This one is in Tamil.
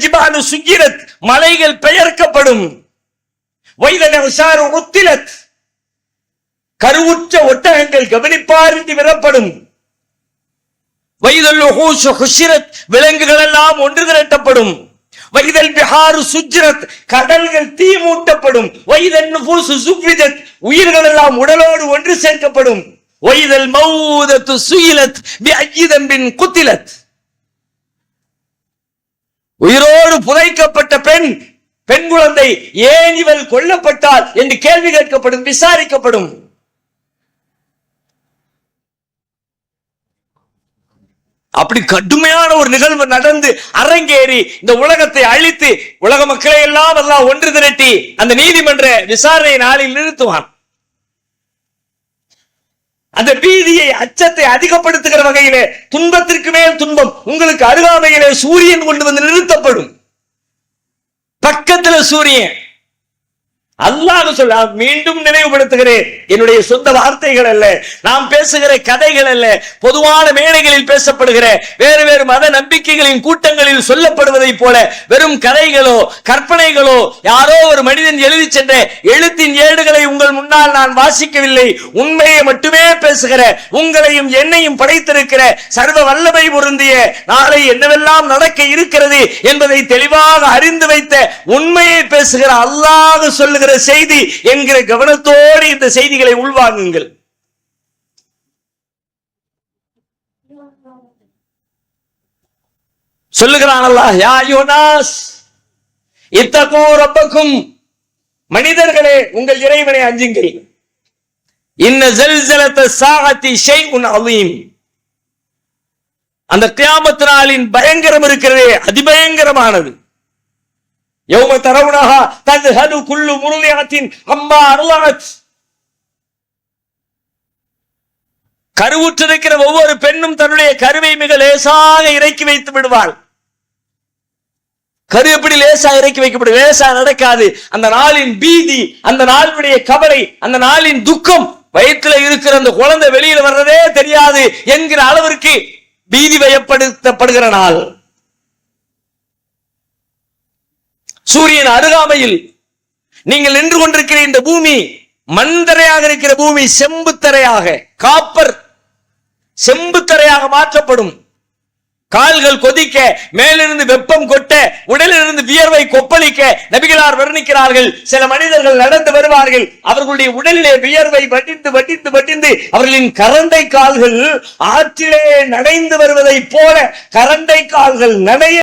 ஜிபாலு சுகிரத் மலைகள் பெயர்க்கப்படும். உத்திலத். கருவுற்ற ஒட்டகங்கள் கவனிப்பாரின்றி விடப்படும் வைதல் ஹுஷிரத் விலங்குகள் எல்லாம் ஒன்று திரட்டப்படும். வைதல் பிஹாரு சுஜ்ரத் கடல்கள் தீ மூட்டப்படும். வைதல் நுபூசு சுஃபிதத் உயிர்கள் எல்லாம் உடலோடு ஒன்று சேர்க்கப்படும். வைதல் மௌதத்து சுயிலத் பி அஜிதம்பின் குத்திலத். உயிரோடு புதைக்கப்பட்ட பெண் பெண் குழந்தை ஏன் இவள் கொல்லப்பட்டால் என்று கேள்வி கேட்கப்படும் விசாரிக்கப்படும்? அப்படி கடுமையான ஒரு நிகழ்வு நடந்து அரங்கேறி இந்த உலகத்தை அழித்து உலக மக்களை எல்லாம் எல்லாம் ஒன்று திரட்டி அந்த நீதிமன்ற விசாரணை நாளில் நிறுத்துவான். அந்த பீதியை அச்சத்தை அதிகப்படுத்துகிற வகையிலே துன்பத்திற்கு மேல் துன்பம் உங்களுக்கு அருகாமையிலே சூரியன் கொண்டு வந்து நிறுத்தப்படும். பக்கத்துல சூரியன். அல்லாஹ் சொல்ல மீண்டும் நினைவுபடுத்துகிறேன். என்னுடைய சொந்த வார்த்தைகள் அல்ல நாம் பேசுகிற கதைகள் அல்ல பொதுவான மேடைகளில் பேசப்படுகிற வேறு வேறு மத நம்பிக்கைகளின் கூட்டங்களில் சொல்லப்படுவதை போல வெறும் கதைகளோ கற்பனைகளோ யாரோ ஒரு மனிதன் எழுதி சென்ற எழுத்தின் ஏடுகளை உங்கள் முன்னால் நான் வாசிக்கவில்லை. உண்மையை மட்டுமே பேசுகிற உங்களையும் என்னையும் படைத்திருக்கிற சர்வ வல்லமை பொருந்திய நாளை என்னவெல்லாம் நடக்க இருக்கிறது என்பதை தெளிவாக அறிந்து வைத்த உண்மையை பேசுகிற அல்லாஹ் சொல்லுகிற செய்தி என்கிற கவனத்தோடு இந்த செய்திகளை உள்வாங்குங்கள். சொல்லுகிறான் அல்லாஹ் யா யோனாஸ் இத்தகோ ரப்பக்கும் மனிதர்களே உங்கள் இறைவனை அஞ்சுங்கள். இன்ன ஜல்சலத்த சாகத்தி ஷைஉன் அலீம். அந்த கியாமத் பயங்கரம் இருக்கிறதே அதிபயங்கரமானது. யௌம தரவுனஹா தத்ஹது குள்ளு முருதியத்தின் அம்மா அருளாத் கருவுற்றிருக்கிற ஒவ்வொரு பெண்ணும் தன்னுடைய கருவை மிக லேசாக இறக்கி வைத்து விடுவாள். கரு எப்படி லேசா இறக்கி வைக்கப்படும்? லேசா நடக்காது. அந்த நாளின் பீதி அந்த நாளுடைய கவலை அந்த நாளின் துக்கம் வயிற்றுல இருக்கிற அந்த குழந்தை வெளியில வர்றதே தெரியாது என்கிற அளவிற்கு பீதி வயப்படுத்தப்படுகிற நாள். சூரியன் அருகாமையில் நீங்கள் நின்று கொண்டிருக்கிற இந்த பூமி மண்தரையாக இருக்கிற பூமி செம்புத்தரையாக காப்பர் செம்புத்தரையாக மாற்றப்படும். கால்கள் கொதிக்க மேலிருந்து வெப்பம் கொட்ட உடலிலிருந்து வியர்வை கொப்பளிக்க நபிகளார் வர்ணிக்கிறார்கள். சில மனிதர்கள் நடந்து வருவார்கள். அவர்களுடைய உடலிலே வியர்வை வடிந்து வடிந்து வடிந்து அவர்களின் கரண்டை கால்கள் ஆற்றிலே நனைந்து வருவதைப் போல கரண்டை கால்கள் நனைய